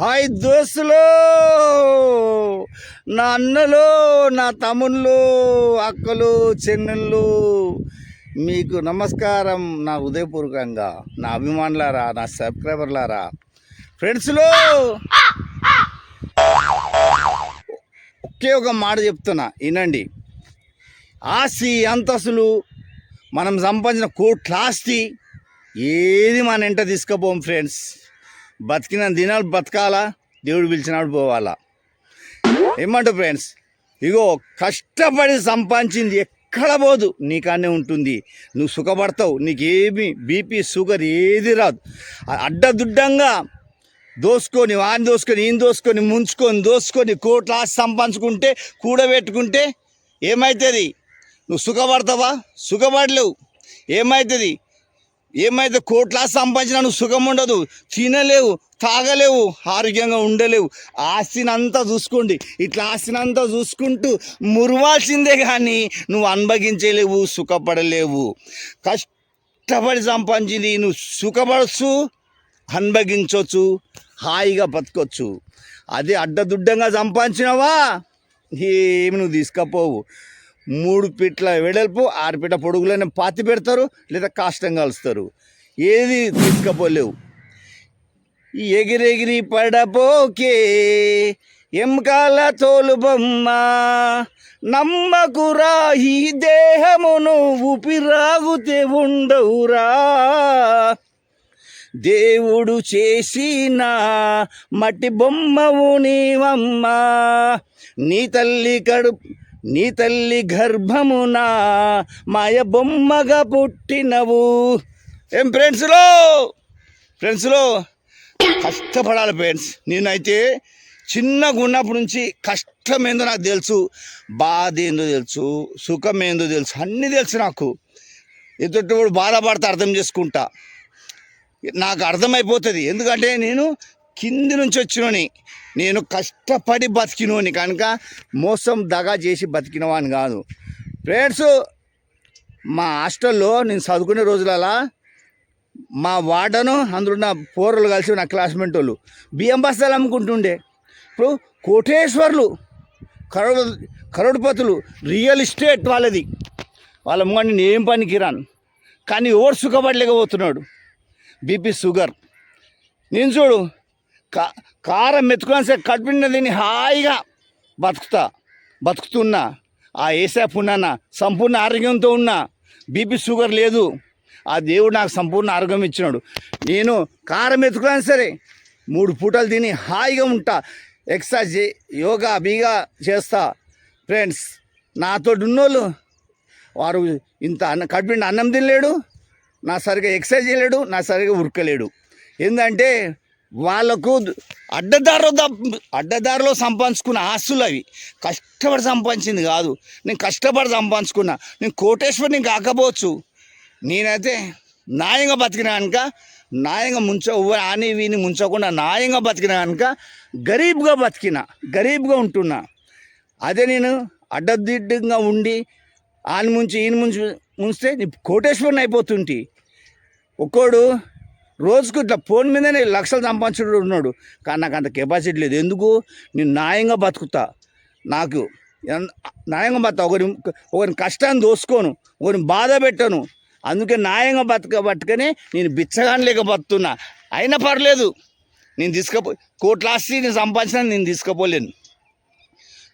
Hi దోస్తులు. నా అన్నలు నా తమ్ముళ్ళు అక్కలు చెన్నెళ్ళు మీకు నమస్కారం నా ఉదయపూర్వకంగా నా అభిమానులారా నా సబ్స్క్రైబర్లారా. ఫ్రెండ్స్లో ఒకే ఒక మాట చెప్తున్నా వినండి. ఆస్తి అంతస్తులు మనం సంపాదించిన కోట్లాస్తి ఏది మన ఇంట తీసుకుపోం ఫ్రెండ్స్. బతికిన దినాలు బతకాలా? దేవుడు పిలిచినాడు పోవాలా? ఏమంటావు ఫ్రెండ్స్? ఇగో కష్టపడి సంపాదించింది ఎక్కడ పోదు. నీకానే ఉంటుంది. నువ్వు సుఖపడతావు. నీకేమి బీపీ షుగర్ ఏది రాదు. అడ్డదుడ్డంగా దోసుకొని వాని దోసుకొని ఈయన దోసుకొని ముంచుకొని దోసుకొని కోట్ల ఆశ సంపాదించుకుంటే కూడబెట్టుకుంటే ఏమవుతుంది నువ్వు సుఖపడతావా? సుఖపడలేవు. ఏమవుతుంది ఏమైతే కోట్లా సంపాదించినా నువ్వు సుఖం ఉండదు తినలేవు తాగలేవు ఆరోగ్యంగా ఉండలేవు. ఆస్తిని అంతా చూసుకోండి. ఇట్లా ఆస్తిని అంతా చూసుకుంటూ మురవాల్సిందే కానీ నువ్వు అనుభవించలేవు సుఖపడలేవు. కష్టపడి సంపాదించింది నువ్వు సుఖపడచ్చు అనుభవించవచ్చు హాయిగా బతకొచ్చు. అదే అడ్డదుడ్డంగా సంపాదించినావా? ఏమి నువ్వు తీసుకపోవు. మూడు పిట్ల వెడల్పు ఆరు పిట్ల పొడుగులని పాతి పెడతారు లేదా కాష్టం కలుస్తారు. ఏది తీసుకపోలేవు. ఎగిరెగిరి పడపోకే ఎంకాల తోలు బొమ్మ నమ్మకురా ఈ దేహమును ఊపిరాగుతే ఉండవురా. దేవుడు చేసిన మట్టి బొమ్మవు నీవమ్మ నీ తల్లి కడుపు నీ తల్లి గర్భమున మాయ బొమ్మగా పుట్టినవు. ఏం ఫ్రెండ్స్లో? ఫ్రెండ్స్లో కష్టపడాలి ఫ్రెండ్స్. నేనైతే చిన్నగా ఉన్నప్పటి నుంచి కష్టం ఏందో నాకు తెలుసు బాధ ఏందో తెలుసు సుఖం ఏందో తెలుసు అన్నీ తెలుసు నాకు. ఎదుటి బాధపడితే అర్థం చేసుకుంటా. నాకు అర్థమైపోతుంది. ఎందుకంటే నేను కింది నుంచి వచ్చినోని నేను కష్టపడి బతికినోని కనుక మోసం దగా చేసి బతికినవాని కాదు. ఫ్రెండ్స్ మా హాస్టల్లో నేను చదువుకునే రోజులలో మా వార్డను అందులో నా పోరలు కలిసి నా క్లాస్మేట్ వాళ్ళు బియ్యం బస్తాలు అమ్ముకుంటుండే. ఇప్పుడు కోటేశ్వర్లు కరోడు కరోడుపతులు రియల్ ఎస్టేట్ వాళ్ళది. వాళ్ళ ముంగ నేను ఏం పనికి కానీ ఎవరు సుఖపడలేకపోతున్నాడు? BP sugar. నేను చూడు కా కారం మెతుకుని సరే కడుపున తిని హాయిగా బతుకుతా బతుకుతున్నా. ఆ ఏసేపు ఉన్నానా సంపూర్ణ ఆరోగ్యంతో ఉన్నా. బీపీ షుగర్ లేదు. ఆ దేవుడు నాకు సంపూర్ణ ఆరోగ్యం ఇచ్చినాడు. నేను కారం ఎత్తుకున్నా సరే మూడు పూటలు తిని హాయిగా ఉంటా. ఎక్సర్సైజ్ యోగా బీగా చేస్తా. ఫ్రెండ్స్ నాతో ఉన్నోళ్ళు వారు ఇంత అన్న కడుపుండి అన్నం తినలేడు. నా సరిగా ఎక్సర్సైజ్ చేయలేడు. నా సరిగా ఉరకలేడు. ఏంటంటే వాళ్ళకు అడ్డదారిలో అడ్డదారిలో సంపాదించుకున్న ఆస్తులు అవి. కష్టపడి సంపాదించింది కాదు. నేను కష్టపడి సంపాదించుకున్నా. నేను కోటేశ్వరిని కాకపోవచ్చు. నేనైతే న్యాయంగా బతికిన కనుక న్యాయంగా ముంచ అని ఆని వీని ముంచకుండా న్యాయంగా బతికిన కనుక గరీబ్గా బతికిన గరీబ్గా ఉంటున్నా. అదే నేను అడ్డదిడ్డంగా ఉండి ఆని ముంచి ఈయన ముంచి ముంచితే నీ కోటేశ్వరిని అయిపోతుంటి. ఒక్కోడు రోజుకు ఇట్లా ఫోన్ మీదనే లక్షలు సంపాదించుడు ఉన్నాడు. కానీ నాకు అంత కెపాసిటీ లేదు. ఎందుకు? నేను న్యాయంగా బతుకుతా. నాకు న్యాయంగా బతుకుతా ఒకరి ఒకరిని కష్టాన్ని దోసుకోను ఒకరిని బాధ పెట్టను. అందుకే న్యాయంగా బతక బతుకనే నేను బిచ్చగాని లేక బతుకుతున్నా. అయినా పర్లేదు. నేను తీసుకపో కోట్లాస్తి నేను సంపాదించిన నేను తీసుకుపోలేను.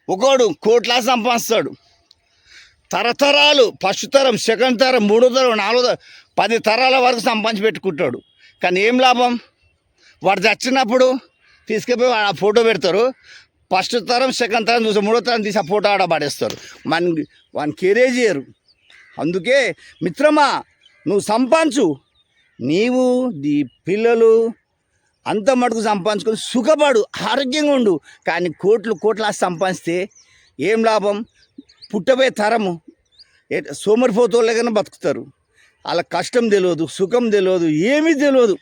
ఒకడు కోట్లాస్తి సంపాదిస్తాడు. తరతరాలు ఫస్ట్ తరం సెకండ్ తరం మూడో తరం నాలుగో తరం పది తరాల వరకు సంపాదించి పెట్టుకుంటాడు. కానీ ఏం లాభం? వాడు చచ్చినప్పుడు తీసుకుపోయి ఆ ఫోటో పెడతారు. ఫస్ట్ తరం సెకండ్ తరం చూసి మూడో తరం తీసి ఆ ఫోటో ఆడ పడేస్తారు. మన వాని కేరే చేయరు. అందుకే మిత్రమా నువ్వు సంపాదించు. నీవు నీ పిల్లలు అంత మటుకు సంపాదించుకొని సుఖపడు ఆరోగ్యంగా ఉండు. కానీ కోట్లు కోట్ల సంపాదిస్తే ఏం లాభం? పుట్టబోయే తరము. ఏ- సోమరిపోతోళ్ళగానే బతుకుతారు. వాళ్ళ కష్టం తెలియదు సుఖం తెలియదు ఏమీ తెలియదు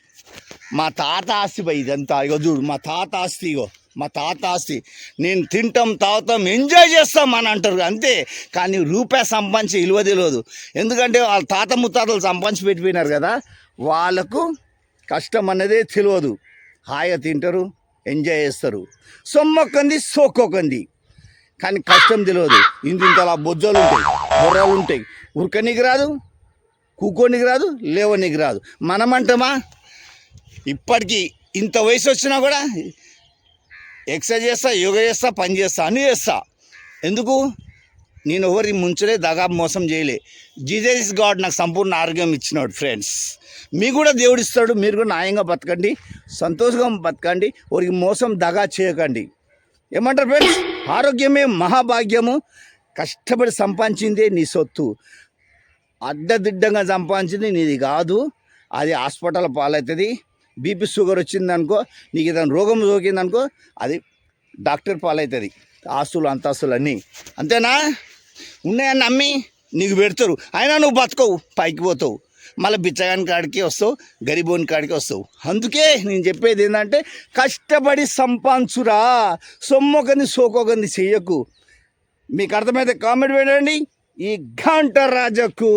మా తాత ఆస్తి పోయి ఇదంతా. ఇగో చూడు మా తాత ఆస్తి ఇగో మా తాత ఆస్తి. నేను తింటాం తాగుతాం ఎంజాయ్ చేస్తాం అని అంటారు అంతే. కానీ రూపాయి సంపాదించి విలువ తెలియదు ఎందుకంటే వాళ్ళ తాత ముత్తాతలు సంపాదించి పెట్టిపోయినారు కదా వాళ్ళకు కష్టం అన్నదే తెలియదు హాయిగా తింటారు ఎంజాయ్ చేస్తారు. సొమ్మొక్కంది సోక్కొక్కంది కానీ కష్టం తెలియదు ఇంత ఇంతలా బొజ్జలు ఉంటాయి బొర్రలు ఉంటాయి ఉరకనికి రాదు కూకోనికి రాదు లేవనికి రాదు మనమంటామా? ఇప్పటికీ ఇంత వయసు వచ్చినా కూడా ఎక్సర్సైజ్ చేస్తా యోగా చేస్తా పని చేస్తా అన్నీ చేస్తా. ఎందుకు? నేను ఎవరిని ముంచలే దగా మోసం చేయలే. జీజస్ గాడ్ నాకు సంపూర్ణ ఆరోగ్యం ఇచ్చినాడు ఫ్రెండ్స్. మీకు కూడా దేవుడు ఇస్తాడు మీరు కూడా న్యాయంగా బతకండి సంతోషంగా బతకండి వారికి మోసం దగా చేయకండి. ఏమంటారు ఫ్రెండ్స్? ఆరోగ్యమే మహాభాగ్యము. కష్టపడి సంపాదించిందే నీ సొత్తు. అడ్డదిడ్డంగా సంపాదించింది నీది కాదు. అది హాస్పిటల్ పాలవుతుంది. బీపీ షుగర్ వచ్చిందనుకో నీకు ఏదైనా రోగం సోకిందనుకో అది డాక్టర్ పాలవుతుంది. ఆస్తులు అంతస్తులు అన్నీ. అంతేనా? ఉన్నాయని నమ్మి నీకు పెడతారు. అయినా నువ్వు బతకవు పైకి పోతావు. మళ్ళీ బిచ్చగాని కాడికి వస్తావు గరిబోని కాడికి వస్తావు. అందుకే నేను చెప్పేది ఏంటంటే కష్టపడి సంపాదించురా. సొమ్మొకని సోకొకని చెయ్యకు. మీకు అర్థమైతే కామెంట్ పెట్టండి. ఈ ఘంట రాజకు.